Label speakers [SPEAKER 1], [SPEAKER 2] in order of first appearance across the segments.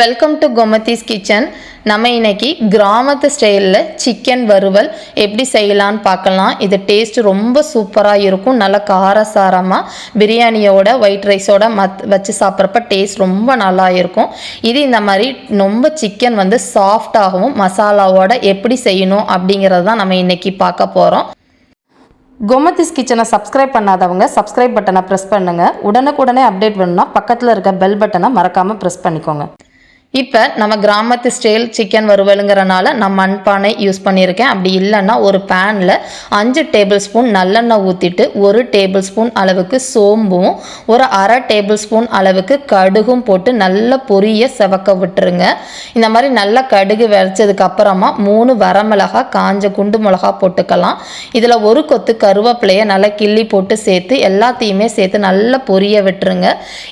[SPEAKER 1] Welcome to Gomathi's kitchen நம்ம இன்னைக்கு கிராமத்து ஸ்டைலில் சிக்கன் வறுவல் எப்படி செய்யலான்னு பார்க்கலாம். இது டேஸ்ட் ரொம்ப சூப்பராக இருக்கும். நல்லா காரசாரமாக பிரியாணியோட ஒயிட் ரைஸோட மத் வச்சு சாப்பிட்றப்ப டேஸ்ட் ரொம்ப நல்லா இருக்கும். இது இந்த மாதிரி ரொம்ப சிக்கன் வந்து சாஃப்டாகவும் மசாலாவோட எப்படி செய்யணும் அப்படிங்கிறது தான் நம்ம இன்னைக்கு பார்க்க போகிறோம் கோமதிஸ் கிச்சனை சப்ஸ்கிரைப் பண்ணாதவங்க சப்ஸ்கிரைப் பட்டனை ப்ரெஸ் பண்ணுங்கள் உடனுக்குடனே அப்டேட் வேணும்னா பக்கத்தில் இருக்க பெல் பட்டனை மறக்காமல் ப்ரெஸ் பண்ணிக்கோங்க. இப்போ நம்ம கிராமத்து ஸ்டைல் சிக்கன் வறுவலுங்கிறனால நான் மண்பானை யூஸ் பண்ணியிருக்கேன். அப்படி இல்லைன்னா ஒரு பேனில் அஞ்சு டேபிள் ஸ்பூன் நல்லெண்ணெய் ஊற்றிட்டு ஒரு டேபிள் ஸ்பூன் அளவுக்கு சோம்பும் ஒரு அரை டேபிள் ஸ்பூன் அளவுக்கு கடுகும் போட்டு நல்லா பொரிய செவக்க விட்டுருங்க. இந்த மாதிரி நல்லா கடுகு வெடிச்சதுக்கு அப்புறமா மூணு வரமிளகா காஞ்ச குண்டு மிளகா போட்டுக்கலாம். இதில் ஒரு கொத்து கருவேப்பிலையை நல்லா கிள்ளி போட்டு சேர்த்து எல்லாத்தையுமே சேர்த்து நல்லா பொரிய விட்டுருங்க.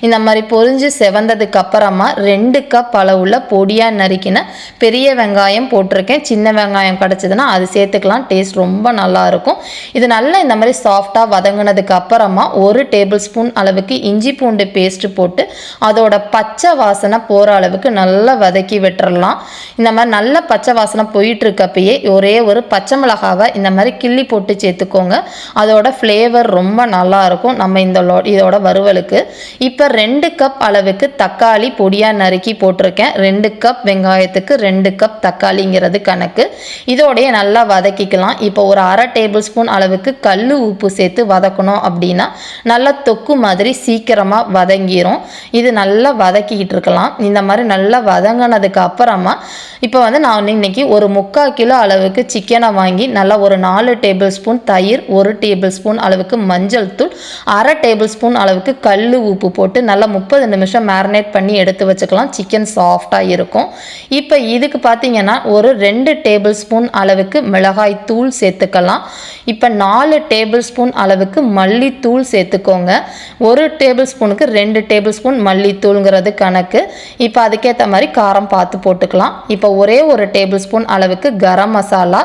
[SPEAKER 1] இந்த மாதிரி பொரிஞ்சு செவந்ததுக்கு அப்புறமா ரெண்டு கப் அளவுள்ள பொடியாக நறுக்கின பெரிய வெங்காயம் போட்டிருக்கேன். சின்ன வெங்காயம் கிடச்சிதுன்னா அது சேர்த்துக்கலாம். டேஸ்ட் ரொம்ப நல்லா இருக்கும். இது நல்லா இந்த மாதிரி சாஃப்டாக வதங்கினதுக்கு அப்புறமா ஒரு டேபிள் ஸ்பூன் அளவுக்கு இஞ்சி பூண்டு பேஸ்ட்டு போட்டு அதோட பச்சை வாசனை போகிற அளவுக்கு நல்லா வதக்கி விட்டுறலாம். இந்த மாதிரி நல்ல பச்சை வாசனை போயிட்டுருக்கப்பயே ஒரே ஒரு பச்சை மிளகாவை இந்த மாதிரி கிள்ளி போட்டு சேர்த்துக்கோங்க. அதோட ஃப்ளேவர் ரொம்ப நல்லா இருக்கும். நம்ம இந்த இதோட வறுவலுக்கு. இப்போ ரெண்டு கப் அளவுக்கு தக்காளி பொடியாக நறுக்கி போட்டிருக்கேன். ரெண்டு கப் வெங்காயத்துக்கு ரெண்டு கப் தக்காளிங்கிறது கணக்கு. இதோடைய நல்லா வதக்கிக்கலாம். இப்போ ஒரு அரை டேபிள் ஸ்பூன் அளவுக்கு கல் உப்பு சேர்த்து வதக்கணும் அப்படின்னா நல்லா தொக்கு மாதிரி சீக்கிரமாக வதங்கிரும். இது நல்லா வதக்கிக்கிட்டு இருக்கலாம். இந்த மாதிரி நல்லா வதங்கினதுக்கு அப்புறமா இப்போ வந்து நான் இன்னைக்கு ஒரு முக்கால் கிலோ அளவுக்கு சிக்கனை வாங்கி நல்லா ஒரு நாலு டேபிள் ஸ்பூன் தயிர் ஒரு டேபிள் ஸ்பூன் அளவுக்கு மஞ்சள் தூள் அரை டேபிள் ஸ்பூன் அளவுக்கு கல் உப்பு போட்டு நல்லா முப்பது நிமிஷம் மேரினேட் பண்ணி எடுத்து வச்சுக்கலாம். சிக்கன் சாஃப்டாக இருக்கும். இப்போ இதுக்கு பார்த்தீங்கன்னா ஒரு ரெண்டு டேபிள் ஸ்பூன் அளவுக்கு மிளகாய் தூள் சேர்த்துக்கலாம். இப்போ நாலு டேபிள் ஸ்பூன் அளவுக்கு மல்லித்தூள் சேர்த்துக்கோங்க. ஒரு டேபிள் ஸ்பூனுக்கு ரெண்டு டேபிள் ஸ்பூன் மல்லித்தூளுங்கிறது கணக்கு. இப்போ அதுக்கேற்ற மாதிரி காரம் பார்த்து போட்டுக்கலாம். இப்போ ஒரே ஒரு டேபிள் ஸ்பூன் அளவுக்கு கரம் மசாலா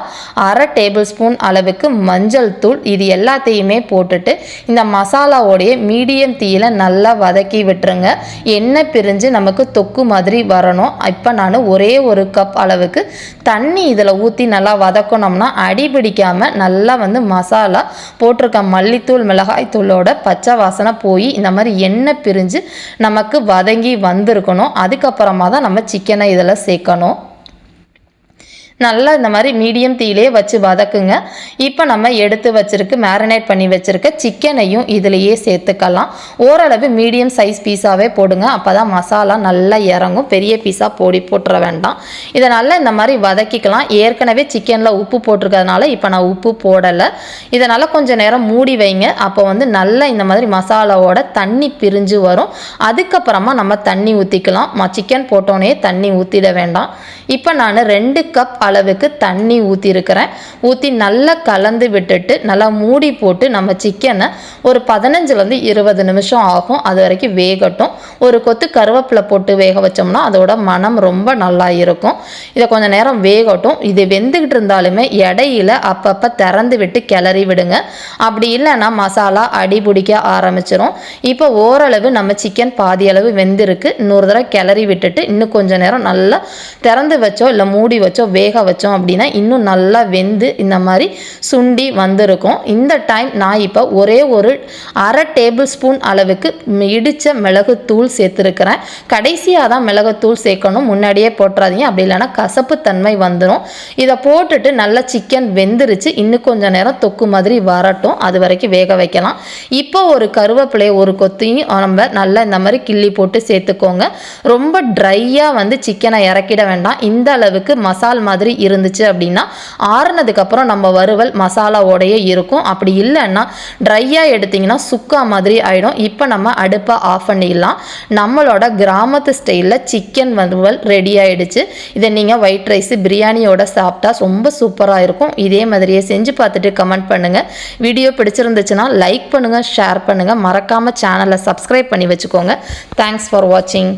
[SPEAKER 1] அரை டேபிள் ஸ்பூன் அளவுக்கு மஞ்சள் தூள் இது எல்லாத்தையுமே போட்டுட்டு இந்த மசாலாவோடைய மீடியம் தீயில் நல்லா வதக்கி விட்டுருங்க. எண்ணெய் பிரிஞ்சு நமக்கு தொக்கு மாதிரி வரணும். இப்போ நான் ஒரே ஒரு கப் அளவுக்கு தண்ணி இதில் ஊற்றி நல்லா வதக்கணும்னா அடிபிடிக்காமல் நல்லா வந்து மசாலா போட்டிருக்க மல்லித்தூள் மிளகாய் தூளோட பச்சை வாசனை போய் இந்த மாதிரி எண்ணெய் பிரிஞ்சு நமக்கு வதங்கி வந்திருக்கணும். அதுக்கப்புறமா தான் நம்ம சிக்கனை இதில் சேர்க்கணும். நல்லா இந்த மாதிரி மீடியம் தீயிலே வச்சு வதக்குங்க. இப்போ நம்ம எடுத்து வச்சுருக்கு மேரினேட் பண்ணி வச்சிருக்க சிக்கனையும் இதுலேயே சேர்த்துக்கலாம். ஓரளவு மீடியம் சைஸ் பீஸாகவே போடுங்க. அப்போ தான் மசாலா நல்லா இறங்கும். பெரிய பீஸாக போடி போட்டுற வேண்டாம். இதை நல்லா இந்த மாதிரி வதக்கிக்கலாம். ஏற்கனவே சிக்கனில் உப்பு போட்டிருக்கிறதுனால இப்போ நான் உப்பு போடலை. இதனால் கொஞ்சம் நேரம் மூடி வைங்க. அப்போ வந்து நல்லா இந்த மாதிரி மசாலாவோட தண்ணி பிரிஞ்சு வரும். அதுக்கப்புறமா நம்ம தண்ணி ஊற்றிக்கலாம் சிக்கன் போட்டோன்னே தண்ணி ஊற்றிட வேண்டாம். இப்போ நான் ரெண்டு கப் அளவுக்கு தண்ணி ஊற்றிருக்கிறேன் ஊற்றி நல்லா கலந்து விட்டுட்டு நல்லா மூடி போட்டு நம்ம சிக்கனை ஒரு பதினஞ்சுலேருந்து இருபது நிமிஷம் ஆகும். அது வரைக்கும் வேகட்டும். ஒரு கொத்து கருவேப்பிலை போட்டு வேக வச்சோம்னா அதோட மனம் ரொம்ப நல்லா இருக்கும். இதை கொஞ்சம் நேரம் வேகட்டும். இது வெந்துக்கிட்டு இருந்தாலுமே இடையில அப்பப்போ திறந்து விட்டு கிளறி விடுங்க. அப்படி இல்லைன்னா மசாலா அடி பிடிக்க ஆரம்பிச்சிடும் இப்போ ஓரளவு நம்ம சிக்கன் பாதி அளவு வெந்திருக்கு. இன்னொரு தடவை கிளறி விட்டுட்டு இன்னும் கொஞ்சம் நேரம் நல்லா திறந்து வச்சோ இல்லை மூடி வச்சோ வேக வச்சோம் அப்படின்னா இன்னும் நல்லா வெந்து இந்த மாதிரி சுண்டி வந்திருக்கும். இந்த டைம் நான் இப்போ ஒரே ஒரு அரை டேபிள் ஸ்பூன் அளவுக்கு இடித்த மிளகுத்தூள் சேர்த்துருக்கிறேன். கடைசியாக தான் மிளகுத்தூள் சேர்க்கணும். முன்னாடியே போட்டுறாதீங்க. அப்படி இல்லைன்னா கசப்பு தன்மை வந்துடும் இதை போட்டுட்டு நல்லா சிக்கன் வெந்துருச்சு. இன்னும் கொஞ்சம் நேரம் தொக்கு மாதிரி வரட்டும். அது வரைக்கும் வேக வைக்கலாம். இப்போ ஒரு கருவேப்பிலையை ஒரு கொத்தையும் நம்ம நல்லா இந்த மாதிரி கிள்ளி போட்டு சேர்த்துக்கோங்க. ரொம்ப ட்ரையாக வந்து சிக்கனை இறக்கிட வேண்டாம். இந்த அளவுக்கு மசால் மாதிரி இருந்துச்சு அப்படின்னா ஆறுனதுக்கப்புறம் நம்ம வறுவல் மசாலாவோடையே இருக்கும். அப்படி இல்லைன்னா ட்ரையாக எடுத்திங்கன்னா சுக்கா மாதிரி ஆகிடும் இப்போ நம்ம அடுப்பை ஆஃப் பண்ணிடலாம். நம்மளோட கிராமத்து ஸ்டைலில் சிக்கன் வறுவல் ரெடி ஆகிடுச்சு இதை நீங்கள் ஒயிட் ரைஸ் பிரியாணியோட சாப்பிட்டா ரொம்ப சூப்பராக இருக்கும். இதே மாதிரியே செஞ்சு பார்த்துட்டு கமெண்ட் பண்ணுங்கள் வீடியோ பிடிச்சிருந்துச்சுன்னா லைக் பண்ணுங்கள் ஷேர் பண்ணுங்கள் மறக்காமல் சேனலை சப்ஸ்கிரைப் பண்ணி வச்சுக்கோங்க. தேங்க்ஸ் ஃபார் வாட்சிங்